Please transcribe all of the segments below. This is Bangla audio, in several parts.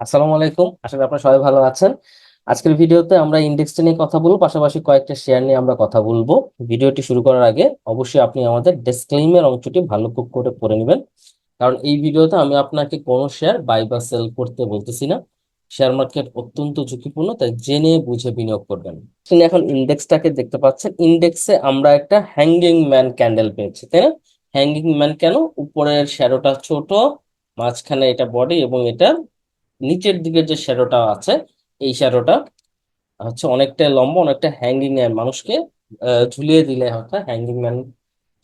আসসালামু আলাইকুম। আশা করি আপনারা সবাই ভালো আছেন। আজকের ভিডিওতে আমরা ইন্ডেক্সটা নিয়ে কথা বলব, পাশাপাশি কয়েকটা শেয়ার নিয়ে আমরা কথা বলব। ভিডিওটি শুরু করার আগে অবশ্যই আপনি আমাদের ডিসক্লেইমার অংশটি ভালো করে পড়ে নেবেন। কারণ এই ভিডিওতে আমি আপনাকে কোনো শেয়ার বাই বা সেল করতে বলতেছি না। শেয়ার মার্কেট অত্যন্ত ঝুঁকিপূর্ণ, তাই জেনে বুঝে বিনিয়োগ করবেন। আপনি এখন ইন্ডেক্সটাকে দেখতে পাচ্ছেন, ইন্ডেক্সে আমরা একটা হ্যাঙ্গিং ম্যান ক্যান্ডেল পেয়েছি, তাই না? হ্যাঙ্গিং ম্যান কেন? উপরের শ্যাডোটা ছোট, মাঝখানে এটা বডি এবং এটা নিচের দিকে যে শ্যাডোটা আছে, এই শ্যাডোটা হচ্ছে অনেকটা লম্বা, অনেকটা হ্যাঙ্গিং এ মানুষকে ঝুলিয়ে দিলে হয়তো হ্যাঙ্গিং ম্যান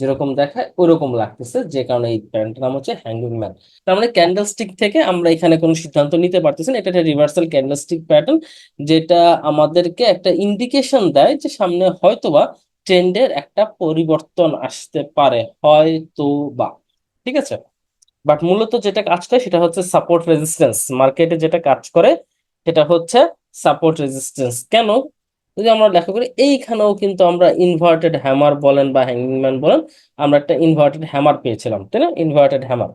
যেরকম দেখায় ওইরকম লাগতেছে। যে কারণে এই প্যান্টটার নাম হচ্ছে হ্যাঙ্গিং ম্যান তার মানে ক্যান্ডেলস্টিক থেকে আমরা এখানে কোনো সিদ্ধান্ত নিতে পারতেছি না। এটা একটা রিভার্সাল ক্যান্ডেলস্টিক প্যাটার্ন যেটা আমাদেরকে একটা ইন্ডিকেশন দেয় যে সামনে হয়তোবা ট্রেন্ডের একটা পরিবর্তন আসতে পারে হয়তো বা ঠিক আছে? বাট মূলত যেটা কাজ করে সেটা হচ্ছে সাপোর্ট রেজিস্ট্যান্স মার্কেটে যেটা কাজ করে সেটা হচ্ছে সাপোর্ট রেজিস্ট্যান্স কেন? যদি আমরা লেখা করি, এইখানেও কিন্তু আমরা ইনভার্টেড হ্যামার বলেন বা হ্যাঙ্গিং ম্যান বলেন, আমরা একটা ইনভার্টেড হ্যামার পেয়েছিলাম, তাই না? ইনভার্টেড হ্যামার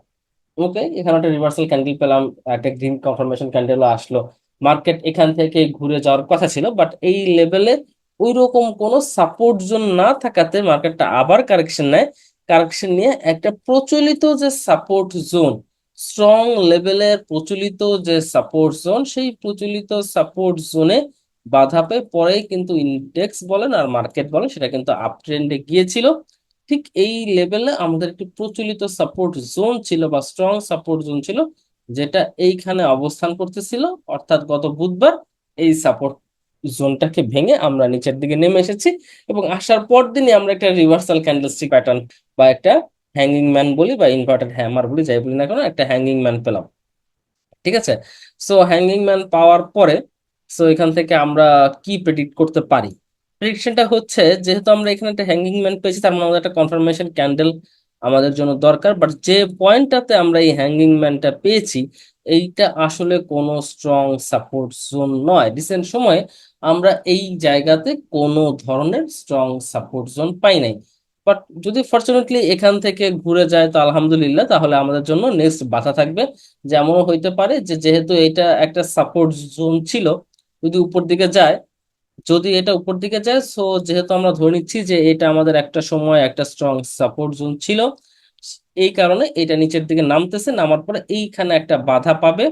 ওকে এখানে একটা রিভার্সাল ক্যান্ডেল পেলাম, একটা গ্রিন কনফার্মেশন ক্যান্ডেলও আসলো। মার্কেট এখান থেকে ঘুরে যাওয়ার কথা ছিল বাট এই লেভেলে ওই রকম কোনো সাপোর্ট জোন না থাকাতে মার্কেটটা আবার কারেকশন নেয়। কারেকশন নিয়ে একটা প্রচলিত যে সাপোর্ট জোন স্ট্রং লেভেলের প্রচলিত যে সাপোর্ট জোন সেই প্রচলিত সাপোর্ট জোনে বাধা পেয়ে পরেই কিন্তু ইন্ডেক্স বলেন আর মার্কেট বলেন, সেটা কিন্তু আপ ট্রেন্ডে গিয়েছিল। ঠিক এই লেভেলে আমাদের একটি প্রচলিত সাপোর্ট জোন ছিল বা স্ট্রং সাপোর্ট জোন ছিল, যেটা এইখানে অবস্থান করতেছিল। অর্থাৎ গত বুধবার এই সাপোর্ট জোনটাকে ভেঙে আমরা নিচের দিকে নেমে এসেছি এবং আসার পর দিনই আমরা একটা রিভার্সাল ক্যান্ডেলস্টিক প্যাটার্ন বা একটা হ্যাঙ্গিং ম্যান বলি বা ইনভার্টেড হ্যামার বলি, যাই বলি না কেন, একটা হ্যাঙ্গিং ম্যান পেলাম। ঠিক আছে? সো হ্যাঙ্গিং ম্যান পাওয়ার পরে সো এখান থেকে আমরা কি প্রেডিক্ট করতে পারি? প্রেডিকশনটা হচ্ছে, যেহেতু আমরা এখানে একটা হ্যাঙ্গিং ম্যান পেয়েছি, তার মানে আমাদের একটা কনফার্মেশন ক্যান্ডেল আমাদের জন্য দরকার। বাট যে পয়েন্টটাতে আমরা এই হ্যাঙ্গিং ম্যানটা পেয়েছি, এইটা আসলে কোনো স্ট্রং সাপোর্ট জোন নয়। রিসেন্ট সময়ে আমরা এই জায়গাতে কোনো ধরনের স্ট্রং সাপোর্ট জোন পাই নাই। বাট যদি ফরচুনেটলি এখান থেকে ঘুরে যায়, তো আলহামদুলিল্লাহ, তাহলে আমাদের জন্য নেক্সট বাধা থাকবে। যেমনও হইতে পারে যে, যেহেতু এটা একটা সাপোর্ট জোন ছিল, যদি উপর দিকে যায়, যদি এটা উপর দিকে যায় সো যেহেতু আমরা ধরে নিচ্ছি যে, এটা আমাদের একটা সময়, একটা স্ট্রং সাপোর্ট জোন ছিল, এই কারণে এটা নিচের দিকে নামতেছে, নামার পরে এইখানে একটা বাধা পাবে।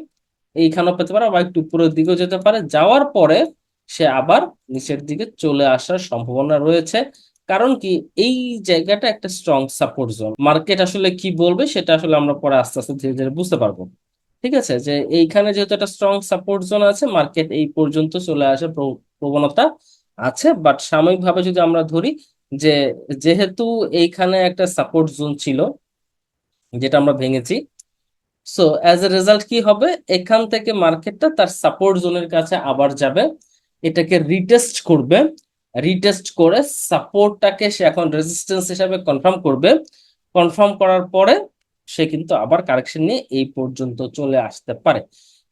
এইখানেও পেতে পারে, আবার একটু উপরের দিকেও যেতে পারে। যাওয়ার পরে সে আবার নিচের দিকে চলে আসার সম্ভাবনা রয়েছে। কারণ কি, এই জায়গাটা একটা স্ট্রং সাপোর্ট জোন মার্কেট আসলে কি বলবে সেটা আসলে আমরা পরে আস্তে আস্তে ধীরে ধীরে বুঝতে পারব। ঠিক আছে? যে এইখানে যেহেতু একটা স্ট্রং সাপোর্ট জোন আছে মার্কেট এই পর্যন্ত চলে আসার প্র- প্রবণতা আছে। বাট সাময়িকভাবে যদি আমরা ধরি যে, যেহেতু এইখানে একটা সাপোর্ট জোন ছিল, যেটা আমরা ভেঙেছি সো অ্যাজ এ রেজাল্ট কি হবে? এখান থেকে মার্কেটটা তার সাপোর্ট জোনের কাছে আবার যাবে। এটাকে রিটেস্ট করবে। রিটেস্ট করে সাপোর্টটাকে সে এখন রেজিস্ট্যান্স হিসাবে কনফার্ম করবে। কনফার্ম করার পরে সে কিন্তু আবার কারেকশন নিয়ে এই পর্যন্ত চলে আসতে পারে।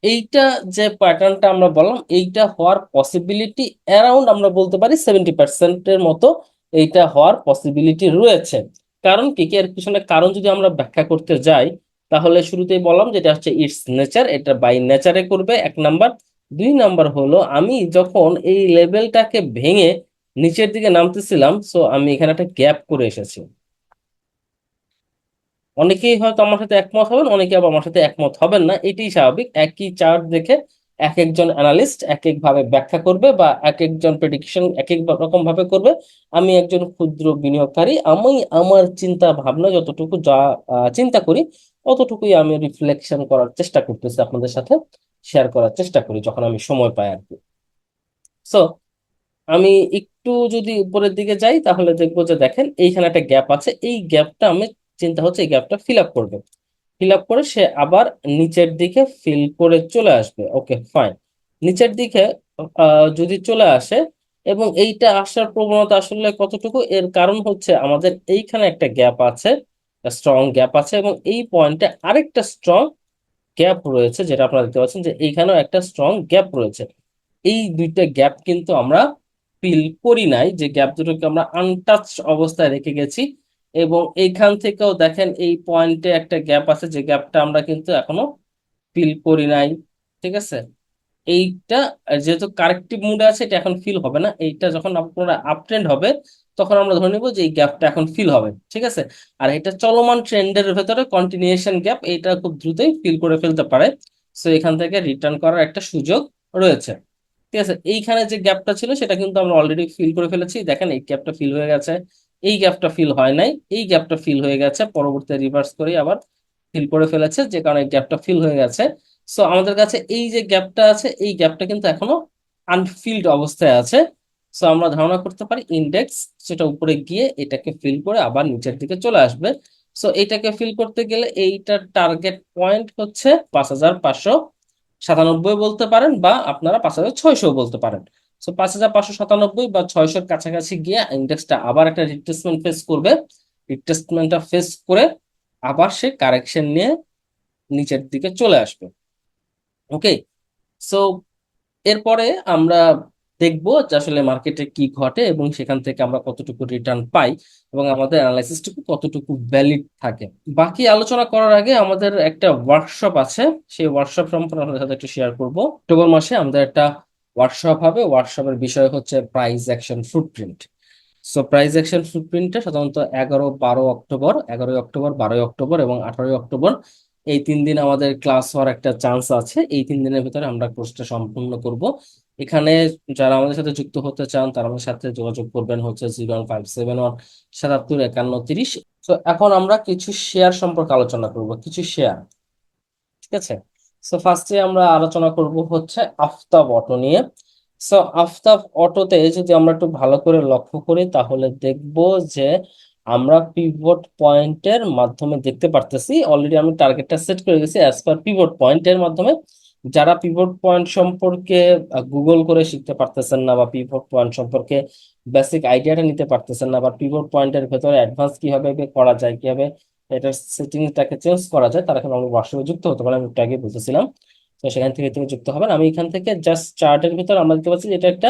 এইটা যে প্যাটার্নটা আমরা বললাম, এইটা হওয়ার পসিবিলিটি অ্যারাউন্ড আমরা বলতে পারি সেভেন্টি পার্সেন্টের মতো এইটা হওয়ার পসিবিলিটি রয়েছে। কারণ কি কি, এর পিছনে কারণ যদি আমরা ব্যাখ্যা করতে যাই, তাহলে শুরুতেই বললাম যেটা হচ্ছে ইটস নেচার এটা বাই নেচারে করবে, এক নাম্বার দুই নাম্বার হলো, আমি যখন এই লেভেলটাকে ভেঙে নিচের দিকে নামতেছিলাম সো আমি এখানে একটা গ্যাপ করে এসেছি। অনেকেই হয়তো আমার সাথে একমত হবেন, অনেকে আবার আমার সাথে একমত হবেন না, এটাই স্বাভাবিক। একই চার্ট দেখে এক একজন অ্যানালিস্ট এক এক ভাবে ব্যাখ্যা করবে বা এক একজন প্রেডিকশন এক এক রকম ভাবে করবে। আমি একজন ক্ষুদ্র বিনিয়োগকারী, আমি আমার চিন্তা ভাবনা যতটুকু যা চিন্তা করি, অতটুকুই আমি রিফ্লেকশন করার চেষ্টা করতেছি আপনাদের সাথে শেয়ার করার চেষ্টা করি যখন আমি সময় পাই আর কি। সো আমি একটু যদি উপরের দিকে যাই, তাহলে দেখব যে দেখেন এইখানে একটা গ্যাপ আছে। এই গ্যাপটা আমি চিন্তা হচ্ছে এই গ্যাপটা ফিল আপ করবে। ফিল আপ করে সে আবার নিচের দিকে ফিল করে চলে আসবে। ওকে ফাইন নিচের দিকে যদি চলে আসে এবং এইটা আসার প্রবণতা আসলে কতটুকু? এর কারণ হচ্ছে আমাদের এইখানে একটা গ্যাপ আছে স্ট্রং গ্যাপ আছে এবং এই পয়েন্টে আরেকটা স্ট্রং গ্যাপ রয়েছে যেটা আপনারা দেখতে পাচ্ছেন যে এইখানেও একটা স্ট্রং গ্যাপ রয়েছে। এই দুইটা গ্যাপ কিন্তু আমরা ফিল করি নাই যে গ্যাপ দুটোকে আমরা আনটাচ অবস্থায় রেখে গেছি এবং এইখান থেকেও দেখেন এই পয়েন্টে একটা গ্যাপ আছে, যে গ্যাপটা আমরা কিন্তু এখনও ফিল করি নাই, ঠিক আছে? এইটা যেহেতু কারেক্টিভ মুডে আছে, এটা এখন ফিল হবে না। এইটা যখন আপনারা আপ ট্রেন্ড হবে, তখন আমরা ধরে নিব যে এই গ্যাপটা এখন ফিল হবে, ঠিক আছে? আর এটা চলমান ট্রেন্ডের ভেতরে কন্টিনিউশন গ্যাপ এটা খুব দ্রুতই ফিল করে ফেলতে পারে। সো এখান থেকে রিটার্ন করার একটা সুযোগ রয়েছে। ঠিক আছে? এইখানে যে গ্যাপটা ছিল, সেটা কিন্তু আমরা অলরেডি ফিল করে ফেলেছি। দেখেন, এই গ্যাপটা ফিল হয়ে গেছে। এই গ্যাপটা ফিল হয় নাই। এই গ্যাপটা ফিল হয়ে গেছে পরবর্তীতে রিভার্স করে আবার ফিল করে ফেলেছে, যে কারণে গ্যাপটা ফিল হয়ে গেছে। সো আমাদের কাছে এই যে গ্যাপটা আছে, এই গ্যাপটা কিন্তু এখনও আনফিল্ড অবস্থায় আছে। সো আমরা ধারণা করতে পারি ইন্ডেক্স সেটা উপরে গিয়ে এটাকে ফিল করে আবার নিচের দিকে চলে আসবে। সো এটাকে ফিল করতে গেলে এইটার টার্গেট পয়েন্ট হচ্ছে পাঁচ হাজার পাঁচশো সাতানব্বই বলতে পারেন বা আপনারা পাঁচ হাজার ছয়শো বলতে পারেন। সো পাঁচ হাজার পাঁচশো সাতানব্বই বা ছয়শোর কাছাকাছি গিয়ে ইন্ডেক্সটা আবার একটা রিট্রেসমেন্ট ফেস করবে। রিট্রেসমেন্টটা ফেস করে আবার সে কারেকশন নিয়ে নিচের দিকে চলে আসবে। ওকে সো এরপরে আমরা দেখব যে আসলে মার্কেটে কি ঘটে এবং সেখান থেকে আমরা কতটুকু রিটার্ন পাই এবং আমাদের অ্যানালাইসিসটুকু কতটুকু ভ্যালিড থাকে। বাকি আলোচনা করার আগে আমাদের একটা ওয়ার্কশপ আছে, সেই ওয়ার্কশপ সম্পর্কে আপনাদের সাথে একটু শেয়ার করব। অক্টোবর মাসে আমাদের একটা ওয়ার্কশপ হবে ওয়ার্কশপের বিষয় হচ্ছে price action footprint so price action ফুটপ্রিন্টটা সাধারণত এগারো, বারো অক্টোবর, এগারোই অক্টোবর, বারোই অক্টোবর এবং আঠারোই অক্টোবর। এই তিন দিন আমাদের ক্লাস হওয়ার একটা চান্স আছে, এই তিন দিনের ভিতরে আমরা কোর্সটা সম্পূর্ণ করব। এখানে যারা আমাদের সাথে যুক্ত হতে চান, তারা আমাদের সাথে যোগাযোগ করবেন হচ্ছে zero one five seven one সাতাত্তর একান্ন তিরিশ। তো এখন আমরা কিছু শেয়ার সম্পর্কে আলোচনা করব, কিছু শেয়ার ঠিক আছে? সো ফার্স্টে আমরা আলোচনা করব হচ্ছে আফতাব অটো নিয়ে। সো আফতাব অটোতে যদি আমরা একটু ভালো করে লক্ষ্য করি, তাহলে দেখব যে আমরা পিভট পয়েন্টের মাধ্যমে দেখতে পারতেছি অলরেডি আমি টার্গেটটা সেট করে গেছি অ্যাজ পার পিভট পয়েন্টের মাধ্যমে। যারা পিভট পয়েন্ট সম্পর্কে গুগল করে শিখতে পারতেছেন না বা পিভট পয়েন্ট সম্পর্কে বেসিক আইডিয়াটা নিতে পারতেছেন না বা পিভট পয়েন্টের ভেতরে অ্যাডভান্স কীভাবে করা যায়, কীভাবে এটার সেটিংসটাকে চেঞ্জ করা যায়, তারা আমাদের হোয়াটসঅ্যাপে যুক্ত হতে পারে আমি একটু আগে বলতেছিলাম তো সেখান থেকে তুমি যুক্ত হবেন। আমি এখান থেকে জাস্ট চার্টের ভিতর আমরা দেখতে পাচ্ছি এটা একটা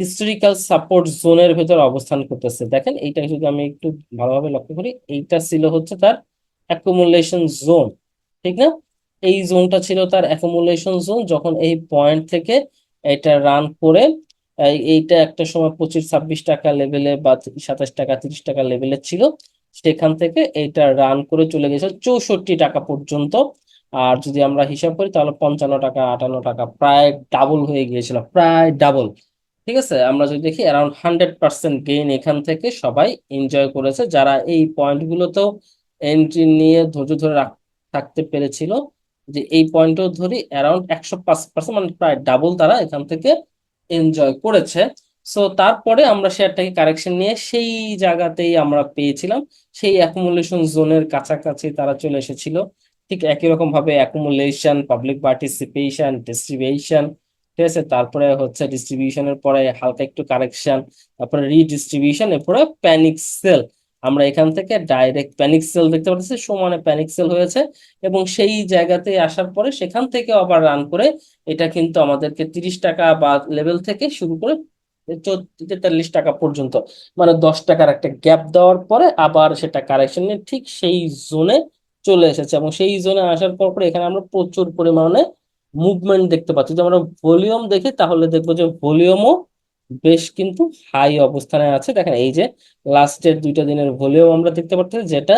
হিস্টোরিক্যাল সাপোর্ট জোনের ভেতর অবস্থান করতেছে। দেখেন, এইটা যদি আমি একটু ভালোভাবে লক্ষ্য করি, এইটা ছিল হচ্ছে তার অ্যাকুমুলেশন জোন ঠিক না? এই জোনটা ছিল তার অ্যাকুমুলেশন জোন যখন এই পয়েন্ট থেকে এটা রান করে এইটা একটা সময় পঁচিশ, ছাব্বিশ টাকা লেভেলে বা সাতাশ টাকা, তিরিশ টাকা লেভেলে ছিল, সেখান থেকে এইটা রান করে চলে গেছে চৌষট্টি টাকা পর্যন্ত। আর যদি আমরা হিসাব করি, তাহলে পঞ্চান্ন টাকা, আটান্ন টাকা প্রায় ডাবল হয়ে গিয়েছিল, প্রায় ডাবল ঠিক আছে? আমরা যদি দেখি অ্যারাউন্ড হান্ড্রেড পার্সেন্ট গেইন এখান থেকে সবাই এনজয় করেছে। যারা এই পয়েন্টগুলোতেও এন্ট্রি নিয়ে ধৈর্য ধরে থাকতে পেরেছিল যে এই পয়েন্টও ধরি অ্যারাউন্ড একশো পাঁচ পার্সেন্ট মানে প্রায় ডাবল তারা এখান থেকে এনজয় করেছে। সো তারপরে আমরা শেয়ারটাকে কারেকশন নিয়ে সেই জায়গাতেই আমরা পেয়েছিলাম। সেই অ্যাকুমুলেশন জোনের কাছাকাছি তারা চলে এসেছিল। ঠিক একই রকম ভাবে অ্যাকুমুলেশন পাবলিক পার্টিসিপেশন ডিস্ট্রিবিউশন ঠিক আছে? তারপরে হচ্ছে ডিস্ট্রিবিউশনের পরে হালকা একটু কারেকশন তারপরে রিডিস্ট্রিবিউশন এরপরে প্যানিক সেল আমরা এখান থেকে ডাইরেক্ট প্যানিক সেল দেখতে পাচ্ছি সমানে প্যানিক সেল হয়েছে এবং সেই জায়গাতে আসার পরে সেখান থেকে আবার রান করে এটা কিন্তু আমাদেরকে তিরিশ টাকা বা লেভেল থেকে শুরু করে তেতাল্লিশ টাকা পর্যন্ত মানে দশ টাকার একটা গ্যাপ দেওয়ার পরে আবার সেটা কারেকশন নিয়ে ঠিক সেই জোনে চলে এসেছে এবং সেই জোনে আসার পর পরে এখানে আমরা প্রচুর পরিমাণে মুভমেন্ট দেখতে পাচ্ছি। যদি আমরা ভলিউম দেখি তাহলে দেখব যে ভলিউমও বেশ কিন্তু হাই অবস্থানে আছে। দেখেন, এই যে লাস্টের দুইটা দিনের ভলিউম আমরা দেখতে পাচ্ছি যেটা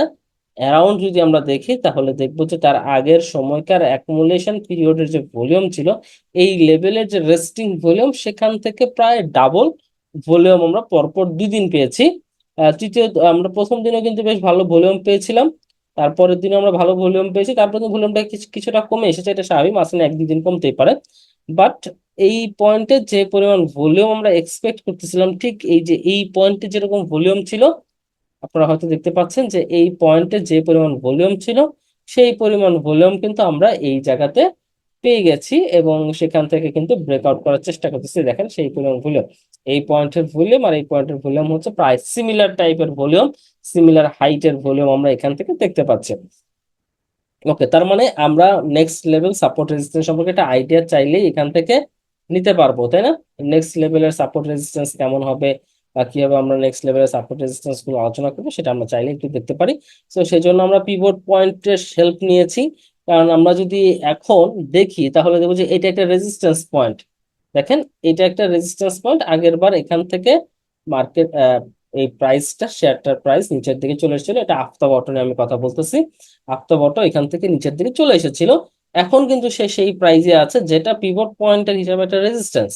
অ্যারাউন্ড যদি আমরা দেখি, তাহলে দেখব যে তার আগের সময়কার অ্যাকুমুলেশন পিরিয়ডের যে ভলিউম ছিল, এই লেভেলের যে রেস্টিং ভলিউম সেখান থেকে প্রায় ডাবল ভলিউম আমরা পরপর দুই দিন পেয়েছি। তৃতীয়, আমরা প্রথম দিনও কিন্তু বেশ ভালো ভলিউম পেয়েছিলাম। তারপরের দিনে আমরা ভালো ভলিউম পেয়েছি। তারপর ভলিউমটা কিছুটা কমে এসেছে, এটা স্বাভাবিক। মাসে এক, দুই দিন কমতেই পারে। বাট এই পয়েন্টে যে পরিমাণ ভলিউম আমরা এক্সপেক্ট করতেছিলাম, ঠিক এই যে এই পয়েন্টে যেরকম ভলিউম ছিল, আপনারা হয়তো দেখতে পাচ্ছেন যে এই পয়েন্টে যে পরিমাণ ভলিউম ছিল, সেই পরিমাণ ভলিউম কিন্তু আমরা এই জায়গাতে পেয়ে গেছি এবং সেখান থেকে কিন্তু ব্রেকআউট করার চেষ্টা করতেছি। দেখেন সেই পরিমাণ ভলিউম। এই পয়েন্টের ভলিউম আর এই পয়েন্টের ভলিউম হচ্ছে প্রায় সিমিলার টাইপের ভলিউম। সিমিলার হাইটের ভলিউম আমরা এখান থেকে দেখতে পাচ্ছি। ওকে তার মানে আমরা নেক্সট লেভেল সাপোর্ট রেজিস্ট্যান্স সম্পর্কে একটা আইডিয়া চাইলেই এখান থেকে নিতে পারব, তাই না? নেক্সট লেভেলের সাপোর্ট রেজিস্ট্যান্স কেমন হবে বা কীভাবে আমরা নেক্সট লেভেলের সাপোর্ট রেজিস্ট্যান্সগুলো আলোচনা করব সেটা আমরা চাইলে একটু দেখতে পারি। তো সেই জন্য আমরা পিভট পয়েন্টের হেল্প নিয়েছি। কারণ আমরা যদি এখন দেখি, তাহলে দেখব যে এটা একটা রেজিস্ট্যান্স পয়েন্ট দেখেন, এটা একটা রেজিস্ট্যান্স পয়েন্ট আগের বার এখান থেকে মার্কেট এই প্রাইসটা শেয়ারটার প্রাইস নিচের দিকে চলে এসেছিল। এটা আফতাব অটো নিয়ে আমি কথা বলতেছি। আফতাব অটো এখান থেকে নিচের দিকে চলে এসেছিল। এখন কিন্তু সে সেই প্রাইজে আছে যেটা পিভট পয়েন্টের হিসাবে একটা রেজিস্ট্যান্স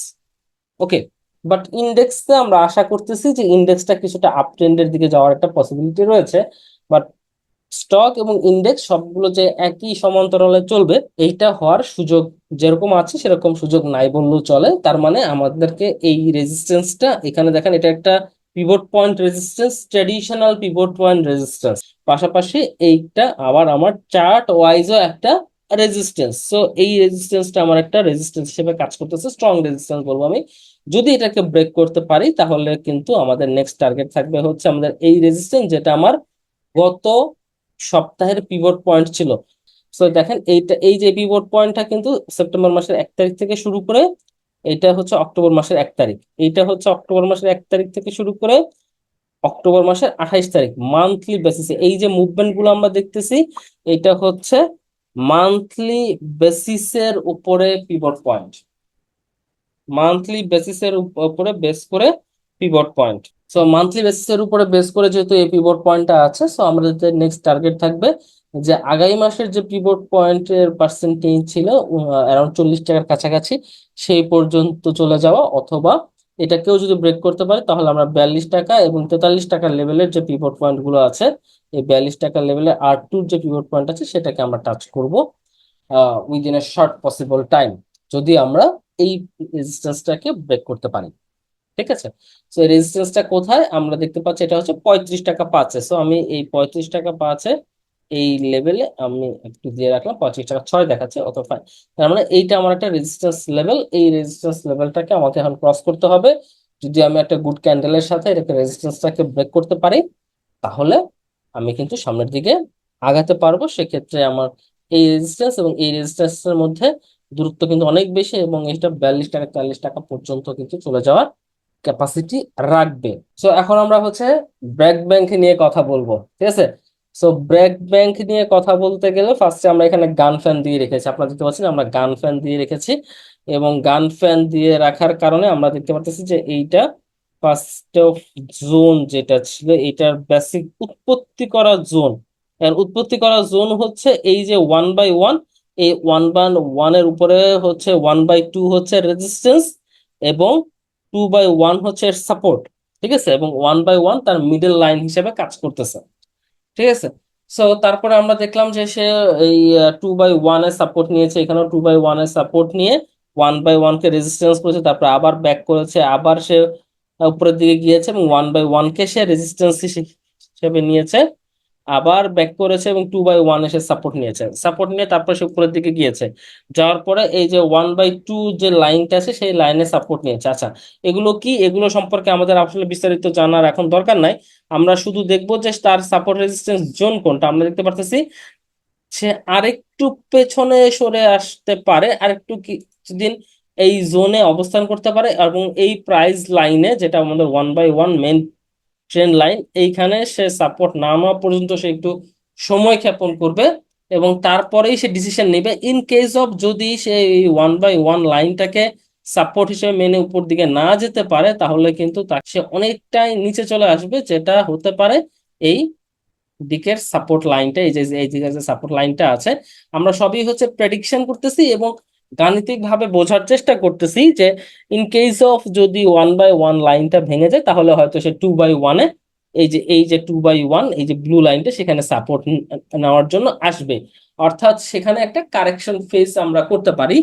ওকে বাট ইন্ডেক্সে আমরা আশা করতেছি যে ইন্ডেক্সটা কিছুটা আপ ট্রেন্ডের দিকে যাওয়ার একটা পসিবিলিটি রয়েছে। বাট স্টক এবং ইন্ডেক্স সবগুলো যে একই সমান্তরালে চলবে, এইটা হওয়ার সুযোগ যেরকম আছে সেরকম সুযোগ নাই বললেও চলে। তার মানে আমাদেরকে এই রেজিস্ট্যান্সটা এখানে দেখেন এটা একটা pivot point resistance traditional pivot point resistance পাশাপাশি এইটা আবার আমার চার্ট ওয়াইজও একটা রেজিস্ট্যান্স সো এই রেজিস্ট্যান্সটা আমার একটা রেজিস্ট্যান্স হিসেবে কাজ করতেছে স্ট্রং রেজিস্ট্যান্স বলব আমি। যদি এটাকে ব্রেক করতে পারি, তাহলে কিন্তু আমাদের নেক্সট টার্গেট থাকবে হচ্ছে আমাদের এই রেজিস্ট্যান্স যেটা আমার গত সপ্তাহের পিভট পয়েন্ট ছিল। সো দেখেন এইটা, এই যে পিভট পয়েন্টটা কিন্তু সেপ্টেম্বর মাসের এক তারিখ থেকে শুরু করে এটা হচ্ছে অক্টোবর মাসের এক তারিখ। এইটা হচ্ছে অক্টোবর মাসের এক তারিখ থেকে শুরু করে অক্টোবর মাসের আঠাইশ তারিখ মান্থলি বেসিসে এই যে মুভমেন্টগুলো আমরা দেখতেছি, এটা হচ্ছে মান্থলি বেসিসের উপরে পিভট পয়েন্ট মান্থলি বেসিসের উপরে বেস করে পিভট পয়েন্ট সো মান্থলি বেসিসের উপরে বেস করে যেহেতু এই পিভট পয়েন্টটা আছে সো আমাদের নেক্সট টার্গেট থাকবে যে আগামী মাসের যে পিভট পয়েন্টের পার্সেন্টেজ ছিল অ্যারাউন্ড চল্লিশ টাকার কাছাকাছি, সেই পর্যন্ত চলে যাওয়া, অথবা এটাকেও যদি ব্রেক করতে পারে, তাহলে আমরা বিয়াল্লিশ টাকা এবং তেতাল্লিশ টাকার লেভেলের যে পিভট পয়েন্টগুলো আছে, এই বিয়াল্লিশ টাকার লেভেলের আর টুর যে পিভট পয়েন্ট আছে, সেটাকে আমরা টাচ করব within a short possible time যদি আমরা এই রেজিস্ট্যান্সটাকে ব্রেক করতে পারি। ঠিক আছে? এই রেজিস্ট্যান্সটা কোথায়? আমরা দেখতে পাচ্ছি, এটা হচ্ছে পঁয়ত্রিশ টাকা পাঁচে। সো আমি এই পঁয়ত্রিশ টাকা পাঁচে এই লেভেলে আমি একটু দিয়ে রাখলাম পঁচিশ টাকা ছয় দেখাচ্ছে অত ফাইন তার মানে এইটা আমার একটা রেজিস্ট্যান্স লেভেল এই রেজিস্ট্যান্স লেভেলটাকে আমাকে এখন ক্রস করতে হবে। যদি আমি একটা গুড ক্যান্ডেলের সাথে এটাকে রেজিস্ট্যান্সটাকে ব্রেক করতে পারি, তাহলে আমি কিন্তু সামনের দিকে আগাতে পারব। সেক্ষেত্রে আমার এই রেজিস্ট্যান্স এবং এই রেজিস্ট্যান্সের মধ্যে দূরত্ব কিন্তু অনেক বেশি এবং এটা বিয়াল্লিশ টাকা চল্লিশ টাকা পর্যন্ত কিন্তু চলে যাওয়ার ক্যাপাসিটি রাখবে। সো এখন আমরা হচ্ছে ব্র্যাক ব্যাংক নিয়ে কথা বলব, ঠিক আছে? সো ব্র্যাক ব্যাংক নিয়ে কথা বলতে গেলে ফার্স্টে আমরা এখানে গান ফ্যান দিয়ে রেখেছি। আপনারা দেখতে পাচ্ছেন আমরা গান ফ্যান দিয়ে রেখেছি এবং গান ফ্যান দিয়ে রাখার কারণে আমরা দেখতে পাচ্ছি যে এইটা ফার্স্ট অফ জোন যেটা ছিল, এটার বেসিক উৎপত্তি করা জোন এর উৎপত্তি করা জোন হচ্ছে এই যে ওয়ান বাই ওয়ান এই ওয়ান বাই ওয়ানের উপরে হচ্ছে ওয়ান বাই টু হচ্ছে রেজিস্ট্যান্স এবং টু বাই ওয়ান হচ্ছে সাপোর্ট ঠিক আছে? এবং ওয়ান বাই ওয়ান তার মিডল লাইন হিসেবে কাজ করতেছে। ঠিক আছে? সো তারপরে আমরা দেখলাম যে সে এই টু বাই ওয়ানের সাপোর্ট নিয়েছে। এখানেও টু বাই ওয়ানের সাপোর্ট নিয়ে ওয়ান বাই ওয়ান কে রেজিস্ট্যান্স করেছে। তারপরে আবার ব্যাক করেছে। আবার সে উপরের দিকে গিয়েছে এবং ওয়ান বাই ওয়ান কে সে রেজিস্ট্যান্স হিসেবে নিয়েছে। আবার ব্যাক করেছে এবং টু বাই ওয়ান এসে সাপোর্ট নিয়েছে। সাপোর্ট নিয়ে তারপর সে উপরের দিকে গিয়েছে। যাওয়ার পরে এই যে ওয়ান বাই টু যে লাইনটা আছে, সেই লাইনে সাপোর্ট নিয়েছে। আচ্ছা এগুলো কি? এগুলো সম্পর্কে আমাদের আসলে বিস্তারিত জানার এখন দরকার নাই। আমরা শুধু দেখব যে তার সাপোর্ট রেজিস্ট্যান্স জোন কোনটা। আমরা দেখতে পারতেছি সে আরেকটু পেছনে সরে আসতে পারে, আরেকটু কিছুদিন এই জোনে অবস্থান করতে পারে এবং এই প্রাইস লাইনে যেটা আমাদের one by one main trend line এইখানে সে সাপোর্ট না নেওয়া পর্যন্ত সে একটু সময় ক্ষেপণ করবে এবং তারপরেই সে ডিসিশন নেবে ইন কেস অফ যদি সে এই ওয়ান বাই ওয়ান লাইনটাকে সাপোর্ট হিসেবে মেনে উপর দিকে না যেতে পারে, তাহলে কিন্তু তাকে সে অনেকটাই নিচে চলে আসবে, যেটা হতে পারে এই দিকের সাপোর্ট লাইনটা এই যে, এই দিকে যে সাপোর্ট লাইনটা আছে, আমরা সবই হচ্ছে প্রেডিকশন করতেছি এবং গাণিতিক ভাবে বোঝার চেষ্টা করতেছি যে ইন কেস অফ যদি ওয়ান বাই ওয়ান লাইনটা ভেঙে যায়, তাহলে হয়তো সে টু বাই ওয়ানে এই যে এই যে টু বাই ওয়ান এই যে ব্লু লাইনটা সেখানে সাপোর্ট নেওয়ার জন্য আসবে। অর্থাৎ সেখানে একটা কারেকশন ফেস আমরা করতে পারি।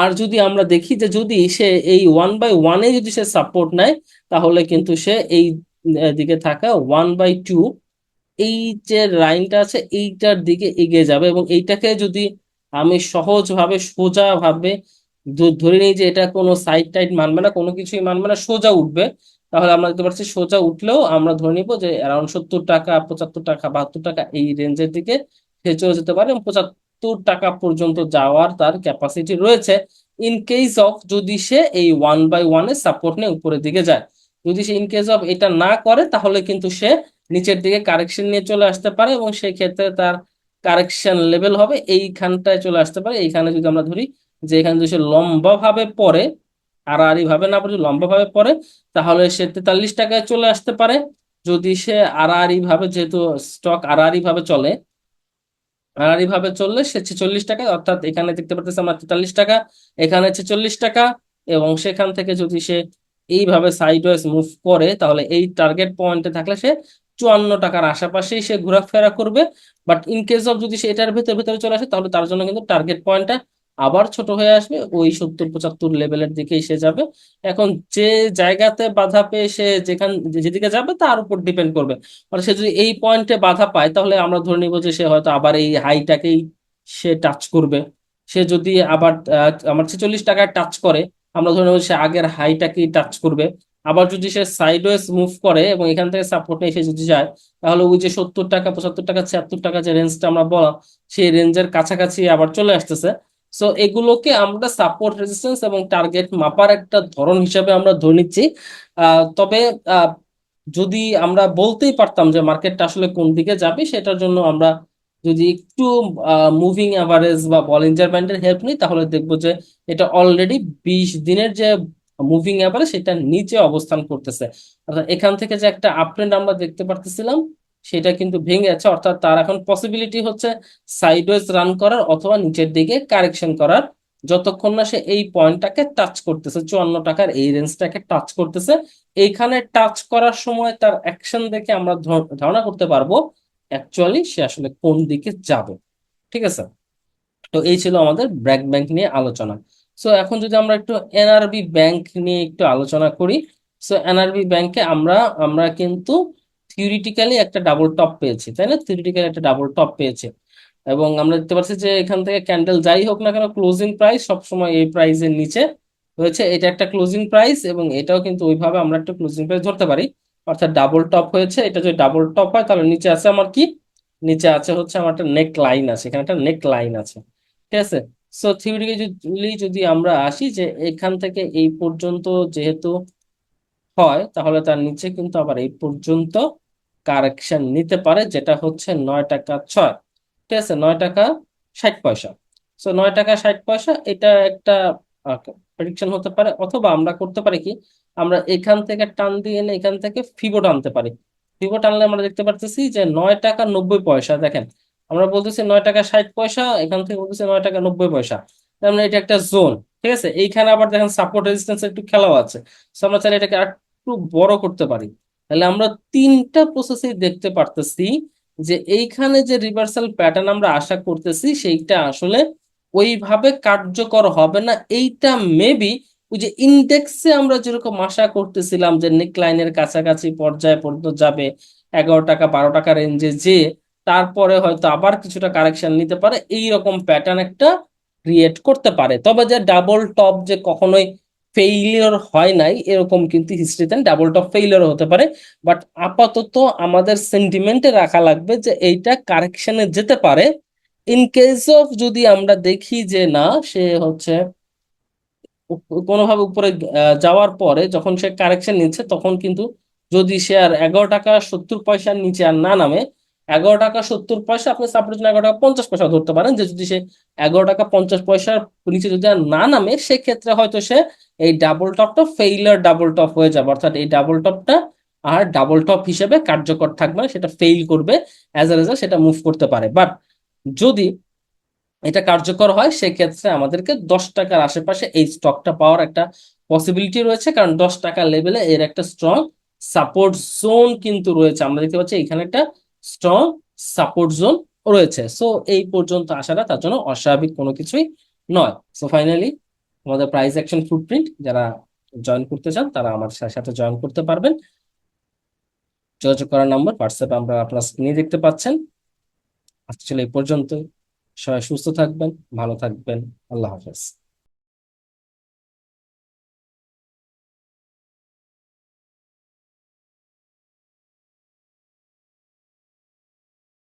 আর যদি আমরা দেখি যে যদি সে এই ওয়ান বাই ওয়ানে যদি সে সাপোর্ট নেয়, তাহলে কিন্তু সে এই দিকে থাকা ওয়ান বাই টু এই যে লাইনটা আছে, এইটার দিকে এগিয়ে যাবে এবং এইটাকে যদি আমি সহজভাবে সোজাভাবে ধরে নিই যে এটা কোনো সাইড টাইড মানবে না, কোনো কিছুই মানবে না, সোজা উঠবে। তাহলে আমরা দেখতে পাচ্ছি সোজা উঠলেও আমরা ধরে নিব যে অ্যারাউন্ড সত্তর টাকা, পঁচাত্তর টাকা, বাহাত্তর টাকা এই রেঞ্জের দিকে সে যেতে পারে এবং পঁচাত্তর টাকা পর্যন্ত যাওয়ার তার ক্যাপাসিটি রয়েছে ইন কেস অফ যদি সে এই ওয়ান বাই ওয়ানের সাপোর্ট নিয়ে উপরের দিকে যায়। যদি সে ইন কেস অফ এটা না করে, তাহলে কিন্তু সে নিচের দিকে কারেকশন নিয়ে চলে আসতে পারে এবং সেই ক্ষেত্রে তার কারেকশন লেভেল হবে, এইখানটায় চলে আসতে পারে। এইখানে যদি আমরা ধরি যে এখানে যদি সে লম্বাভাবে পড়ে আড়াআড়ি ভাবে না পড়ে লম্বা ভাবে পড়ে, তাহলে সে তেতাল্লিশ টাকায় চলে আসতে পারে। যদি সে আড়াআড়ি ভাবে যেহেতু স্টক আড়াআড়ি ভাবে চলে আড়াআড়ি ভাবে চললে সে ছেচল্লিশ টাকা অর্থাৎ এখানে দেখতে পাচ্ছি আমরা তেতাল্লিশ টাকা, এখানে ছেচল্লিশ টাকা, এবং সেখান থেকে যদি সে এইভাবে সাইডওয়েজ মুভ করে, তাহলে এই টার্গেট পয়েন্টে থাকলে সে চুয়ান্ন টাকার আশেপাশেই সে ঘোরাফেরা করবে বাট ইন কেস অফ যদি সে এটার ভেতরে ভেতরে চলে আসে, তাহলে তার জন্য কিন্তু টার্গেট পয়েন্টটা আবার ছোট হয়ে আসবে, ওই সত্তর পঁচাত্তর লেভেলের দিকেই সে যাবে। এখন যে জায়গাতে বাধা পেয়ে সে যেখান, যেদিকে যাবে, তার উপর ডিপেন্ড করবে। মানে সে যদি এই পয়েন্টে বাধা পায়, তাহলে আমরা ধরে নিব যে সে হয়তো আবার এই হাইটাকেই সে টাচ করবে। সে যদি আবার আমার ছেচল্লিশ টাকায় টাচ করে, আমরা ধরে নেব সে আগের হাইটাকেই টাচ করবে। আবার যদি সে সাইডওয়েজ মুভ করে এবং এখান থেকে সাপোর্ট নিয়ে সে যদি যায়, তাহলে ওই যে সত্তর টাকা, পঁচাত্তর টাকা, ছিয়াত্তর টাকা যে রেঞ্জটা আমরা বলা সেই রেঞ্জের কাছাকাছি আবার চলে আসতেছে। সো এগুলোকে আমরা সাপোর্ট রেজিস্ট্যান্স এবং টার্গেট মাপার একটা ধরন হিসাবে আমরা ধরে নিচ্ছি। তবে যদি আমরা বলতেই পারতাম যে মার্কেটটা আসলে কোন দিকে যাবে, সেটার জন্য আমরা যদি একটু মুভিং অ্যাভারেজ বা বলিঞ্জার ব্যান্ডের হেল্প নিই, তাহলে দেখব যে এটা অলরেডি বিশ দিনের যে মুভিং অ্যাভারেজ সেটা নিচে অবস্থান করতেছে। অর্থাৎ এখান থেকে যে একটা আপট্রেন্ড আমরা দেখতে পারতেছিলাম, সেটা কিন্তু ভেঙে যাচ্ছে। অর্থাৎ তার এখন পসিবিলিটি হচ্ছে সাইডওয়েজ রান করার অথবা নিচের দিকে কারেকশন করার। যতক্ষণ না সে এই পয়েন্টটাকে টাচ করতেছে, চুয়ান্ন টাকার এই রেঞ্জটাকে টাচ করতেছে। এইখানে টাচ করার সময় তার অ্যাকশন দেখে আমরা ধারণা করতে পারব অ্যাকচুয়ালি সে আসলে কোন দিকে যাবে। ঠিক আছে? তো এই ছিল আমাদের ব্র্যাক ব্যাংক নিয়ে আলোচনা। সো এখন যদি আমরা একটু এনআরবি ব্যাংক নিয়ে একটু আলোচনা করি সো এনআরবি ব্যাংকে আমরা আমরা কিন্তু থিওরিটিক্যালি একটা ডাবল টপ পেয়েছি, তাই না? থিওরিটিক্যালি একটা ডাবল টপ পেয়েছে। এবং আমরা দেখতে পাচ্ছি যে এখান থেকে ক্যান্ডেল যাই হোক না কেন ক্লোজিং প্রাইস সবসময় এই প্রাইসের নিচে হয়েছে এটা একটা ক্লোজিং প্রাইস এবং এটাও কিন্তু ওইভাবে আমরা একটা ক্লোজিং প্রাইস ধরতে পারি। অর্থাৎ ডাবল টপ হয়েছে, এটা যদি ডাবল টপ হয়, তাহলে নিচে আছে আমার কি? নিচে আছে হচ্ছে আমার একটা নেক লাইন আছে, এখানে একটা নেক লাইন আছে, ঠিক আছে? সো থিওরিটিক্যালি যদি আমরা আসি যে এখান থেকে এই পর্যন্ত যেহেতু হয়, তাহলে তার নিচে কিন্তু আবার এই পর্যন্ত কারেকশন নিতে পারে, যেটা হচ্ছে নয় টাকা ছয়। ঠিক আছে? নয় টাকা ষাট পয়সা। সো নয় টাকা ষাট পয়সা, এটা একটা প্রেডিকশন হতে পারে, অথবা আমরা করতে পারি কি, আমরা এখান থেকে টান দিয়ে এনে এখান থেকে ফিবো টানতে পারি। ফিবো টানলে আমরা দেখতে পারতেছি যে নয় টাকা নব্বই পয়সা, দেখেন। আমরা বলতেছি নয় টাকা ষাট পয়সা, এখান থেকে বলতেছি নয় টাকা নব্বই পয়সা। মানে এটা একটা জোন ঠিক আছে? এইখানে আবার দেখেন সাপোর্ট রেজিস্ট্যান্স একটু খেলাও আছে। সো আমরা চাইলে এটাকে একটু বড় করতে পারি। তাহলে আমরা তিনটা প্রসেসে দেখতে পারতেছি যে এইখানে যে রিভার্সাল প্যাটার্ন আমরা আশা করতেছি, সেইটা আসলে ওইভাবে কার্যকর হবে না। এইটা মেবি ওই যে ইন্ডেক্সে আমরা যেরকম আশা করতেছিলাম যে নেকলাইনের কাছাকাছি পর্যায়ে পর্যন্ত যাবে, এগারো টাকা, বারো টাকা রেঞ্জে যে তারপরে হয়তো আবার কিছুটা কারেকশন নিতে পারে। এই রকম প্যাটার্ন একটা ক্রিয়েট করতে পারে। তবে যে ডাবল টপ যে কখনোই ফেইলিওর হয় নাই, এরকম কিন্তু হিস্ট্রিতে ডাবল টপ ফেইলিওর হতে পারে। বাট আপাতত আমাদের সেন্টিমেন্টে রাখা লাগবে যে এইটা কারেকশনে যেতে পারে। ইন কেস অফ যদি আমরা দেখি যে না, সে হচ্ছে কোনোভাবে উপরে যাওয়ার পরে যখন সে কারেকশন নিচ্ছে, তখন কিন্তু যদি সে আর এগারো টাকা সত্তর পয়সার নিচে আর না নামে এগারো টাকা সত্তর পয়সা, আপনি সাপোজ এগারো টাকা পঞ্চাশ পয়সা ধরতে পারেন। যে যদি সে এগারো টাকা পঞ্চাশ পয়সার নিচে যদি আর না নামে, সেক্ষেত্রে হয়তো সে এই ডাবল টপটা ফেইলার ডাবল টপ হয়ে যাবে। অর্থাৎ এই ডাবল টপটা আর ডাবল টপ হিসেবে কার্যকর থাকবে সেটা ফেইল করবে। অ্যাজ এ রেজাল্ট সেটা মুভ করতে পারে। বাট যদি এটা কার্যকর হয়, সেক্ষেত্রে আমাদেরকে দশ টাকার আশেপাশে এই স্টকটা পাওয়ার একটা পসিবিলিটি রয়েছে। কারণ দশ টাকা লেভেলে এর একটা স্ট্রং সাপোর্ট জোন কিন্তু রয়েছে। আমরা দেখতে পাচ্ছি এখানে একটা স্ট্রং সাপোর্ট জোন রয়েছে। সো এই পর্যন্ত আসাটা তার জন্য অস্বাভাবিক কোনো কিছুই নয়। সো ফাইনালি আমাদের প্রাইস অ্যাকশন ফুটপ্রিন্ট যারা জয়েন করতে চান, তারা আমার সাথে জয়েন করতে পারবেন। যোগাযোগ করার নাম্বার হোয়াটসঅ্যাপে আমরা আপনার স্ক্রিনে দেখতে পাচ্ছেন। আজকে এই পর্যন্ত সবাই সুস্থ থাকবেন, ভালো থাকবেন। আল্লাহ হাফেজ।